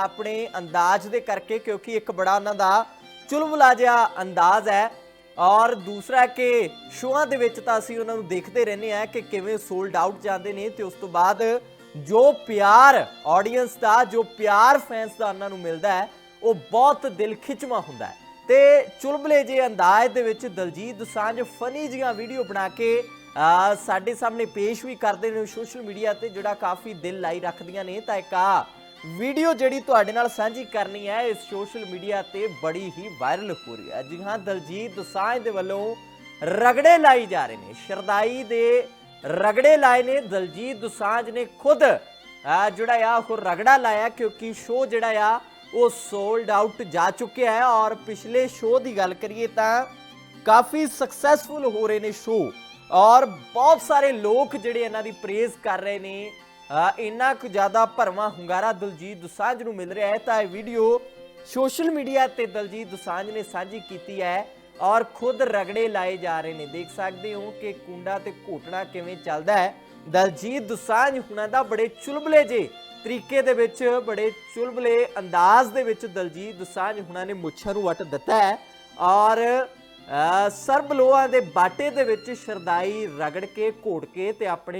ਆਪਣੇ ਅੰਦਾਜ਼ ਦੇ ਕਰਕੇ ਕਿਉਂਕਿ ਇੱਕ ਬੜਾ ਉਹਨਾਂ ਦਾ ਚੁਲਬੁਲਾ ਜਿਹਾ ਅੰਦਾਜ਼ ਹੈ। ਔਰ ਦੂਸਰਾ ਕਿ ਸ਼ੋਆਂ ਦੇ ਵਿੱਚ ਤਾਂ ਅਸੀਂ ਉਹਨਾਂ ਨੂੰ ਦੇਖਦੇ ਰਹਿੰਦੇ ਆ ਕਿ ਕਿਵੇਂ ਸੋਲਡ ਆਊਟ ਜਾਂਦੇ ਨੇ ਤੇ ਉਸ ਤੋਂ ਬਾਅਦ ਜੋ ਪਿਆਰ ਆਡੀਅנס ਦਾ ਜੋ ਪਿਆਰ ਫੈਨਸ ਦਾ ਉਹਨਾਂ ਨੂੰ ਮਿਲਦਾ ਹੈ ਉਹ ਬਹੁਤ ਦਿਲ ਖਿੱਚਵਾਂ ਹੁੰਦਾ ਹੈ। ਤੇ ਚੁਲਬਲੇ ਜੇ ਅੰਦਾਜ਼ ਦੇ ਵਿੱਚ ਦਲਜੀਤ ਦੋਸਾਂਝ ਫਨੀ ਜੀਆਂ ਵੀਡੀਓ ਬਣਾ ਕੇ ਅਹ, ਸਾਡੇ ਸਾਹਮਣੇ ਪੇਸ਼ ਵੀ ਕਰਦੇ ਨੇ ਸੋਸ਼ਲ ਮੀਡੀਆ ਤੇ ਜਿਹੜਾ ਕਾਫੀ ਦਿਲ ਲਾਈ ਰੱਖਦੀਆਂ ਨੇ। ਤਾਂ ਇੱਕ ਆ ਵੀਡੀਓ ਜਿਹੜੀ ਤੁਹਾਡੇ ਨਾਲ ਸਾਂਝੀ ਕਰਨੀ ਹੈ, ਇਸ ਸੋਸ਼ਲ ਮੀਡੀਆ ਤੇ ਬੜੀ ਹੀ ਵਾਇਰਲ ਹੋ ਰਹੀ ਹੈ। ਜੀ ਹਾਂ, ਦਲਜੀਤ ਦੋਸਾਂਝ ਦੇ ਵੱਲੋਂ ਰਗੜੇ ਲਾਈ ਜਾ ਰਹੇ ਨੇ। ਸ਼ਰਦਾਈ ਦੇ ਰਗੜੇ ਲਾਏ ਨੇ। ਦਲਜੀਤ ਦੋਸਾਂਝ ਨੇ ਖੁਦ ਜਿਹੜਾ ਆ, ਉਹ ਰਗੜਾ ਲਾਇਆ ਕਿਉਂਕਿ ਸ਼ੋਅ ਜਿਹੜਾ ਆ, ਉਹ ਸੋਲਡ ਆਊਟ ਜਾ ਚੁੱਕਿਆ ਹੈ। ਔਰ ਪਿਛਲੇ ਸ਼ੋਅ ਦੀ ਗੱਲ ਕਰੀਏ ਤਾਂ ਕਾਫੀ ਸਕਸੈਸਫੁਲ ਹੋ ਰਹੇ ਨੇ ਸ਼ੋਅ ਔਰ ਬਹੁਤ ਸਾਰੇ ਲੋਕ ਜਿਹੜੇ ਇਹਨਾਂ ਦੀ ਪ੍ਰੇਜ਼ ਕਰ ਰਹੇ ਨੇ। ਇੰਨਾ ਕੁ ਜ਼ਿਆਦਾ ਭਰਵਾਂ ਹੁੰਗਾਰਾ ਦਲਜੀਤ ਦੋਸਾਂਝ ਨੂੰ ਮਿਲ ਰਿਹਾ ਹੈ ਤਾਂ ਇਹ ਵੀਡੀਓ ਸੋਸ਼ਲ ਮੀਡੀਆ ਤੇ ਦਲਜੀਤ ਦੋਸਾਂਝ ਨੇ ਸਾਂਝੀ ਕੀਤੀ ਹੈ ਔਰ ਖੁਦ ਰਗੜੇ ਲਾਏ ਜਾ ਰਹੇ ਨੇ। ਦੇਖ ਸਕਦੇ ਹੋ ਕਿ ਕੁੰਡਾ ਤੇ ਘੋਟਣਾ ਕਿਵੇਂ ਚੱਲਦਾ ਹੈ। ਦਲਜੀਤ ਦੋਸਾਂਝ ਹੁਣਾਂ ਦਾ ਬੜੇ ਚੁਲਬਲੇ ਜੇ ਤਰੀਕੇ ਦੇ ਵਿੱਚ ਬੜੇ ਚੁਲਬਲੇ ਅੰਦਾਜ਼ ਦੇ ਵਿੱਚ ਦਲਜੀਤ ਦੁਸਾਂਝ ਹੁਣਾਂ ਨੇ ਮੁੱਛਾਂ ਨੂੰ ਵੱਟ ਦਿੱਤਾ ਹੈ ਔਰ ਅ, ਸਰਬ ਲੋਹਾਂ ਦੇ ਬਾਟੇ ਦੇ ਵਿੱਚ ਸ਼ਰਦਾਈ ਰਗੜ ਕੇ ਘੋਟ ਕੇ ਤੇ ਆਪਣੇ